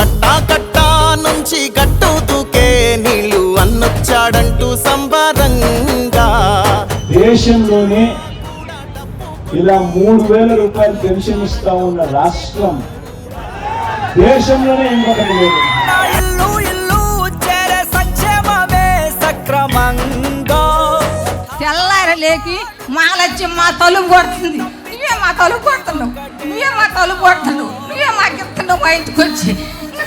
కట్టా కట్టా నుంచి గట్టు దూకే నీళ్ళు అన్నొచ్చాడంటూ సంబరంగా. దేశంలోనే ఇలా మూడు వేల రూపాయలు పెన్షన్ ఇస్తా ఉన్న రాష్ట్రం దేశంలోనే ఇంకొకటి లేదు. ఇల్లు ఇల్లు చేరే సంక్షేమమే సక్రమంగా. తెల్లారి లేకి మాలచ్చి మా తలుపు కొడుతుంది. నువ్వే మా తలుపు కొడుతున్నావు. నువ్వే మా తలుపు కొడుతున్నావు. నువ్వే మాకు ఇస్తున్నావు మా ఇంటికి వచ్చి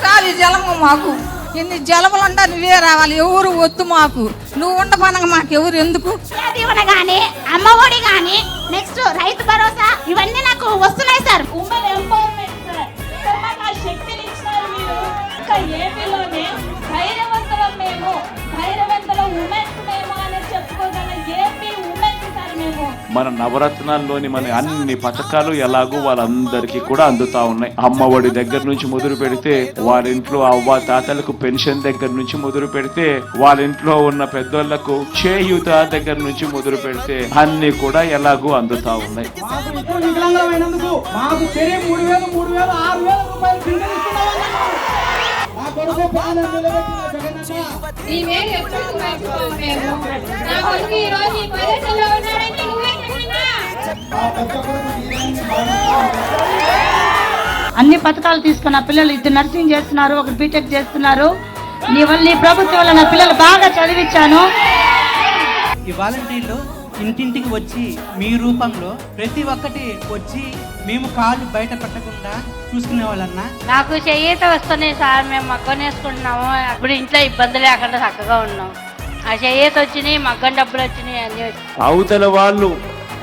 ఇంకా రావి జలము మాకు. ఎన్ని జలములు ఉంటా నువ్వే రావాలి ఎవరు వద్దు మాకు. నువ్వు ఉండపనగా మాకు ఎవరు ఎందుకు? దీవెన గాని అమ్మఒడి గాని నెక్స్ట్ రైతు భరోసా ఇవన్నీ నాకు వస్తున్నాయి sir. Women empowerment sir. Sir మాకు ఆ శక్తిని ఇచ్చినారు మీరు. ఇంకా ఏపీలోనే ధైర్యవంతులం మేము. మన నవరత్నాల్లోని మన అన్ని పథకాలు ఎలాగో వాళ్ళందరికీ కూడా అందుతా ఉన్నాయి. అమ్మ ఒడి దగ్గర నుంచి మొదలు పెడితే వాళ్ళ ఇంట్లో అవ్వ తాతలకు పెన్షన్ దగ్గర నుంచి మొదలు పెడితే వాళ్ళ ఇంట్లో ఉన్న పెద్దోళ్ళకు చేయూత దగ్గర నుంచి మొదలు పెడితే అన్ని కూడా ఎలాగో అందుతా ఉన్నాయి. ఈ రోజు అన్ని పథకాలు తీసుకున్న పిల్లలు ఇద్దరు నర్సింగ్ చేస్తున్నారు ఒకరు బీటెక్ చేస్తున్నారు. నీ వల్ల నీ ప్రభుత్వం వల్ల నా పిల్లలు బాగా చదివించాను. ఈ వాలంటీర్లు ఇంటింటికి వచ్చి మీ రూపంలో ప్రతి ఒక్కటి వచ్చి మేము కాళ్ళు బయట పెట్టకుండా చూసుకునే వాళ్ళన్నా? నాకు చెయ్యిత వస్తున్నాయి సార్ మేము మగ్గం వేసుకుంటున్నాము అప్పుడు ఇంట్లో ఇబ్బంది లేకుండా చక్కగా ఉన్నాం. ఆ చెయ్యిత వచ్చినాయి మగ్గం డబ్బులు వచ్చినాయి అన్ని వచ్చినాయి. అవతల వాళ్ళు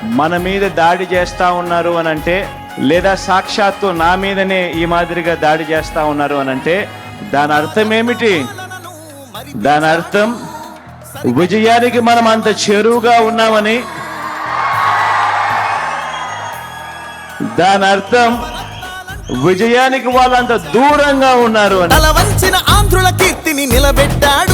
మన మీద దాడి చేస్తా ఉన్నారు అని అంటే లేదా సాక్షాత్తు నా మీదనే ఈ మాదిరిగా దాడి చేస్తా ఉన్నారు అని అంటే దాని అర్థం ఏమిటి? దాని అర్థం విజయానికి మనం అంత చెరువుగా ఉన్నామని. దాని అర్థం విజయానికి వాళ్ళు అంత దూరంగా ఉన్నారు అని. తల వంచిన ఆంధ్రుల కీర్తిని నిలబెట్టాడు.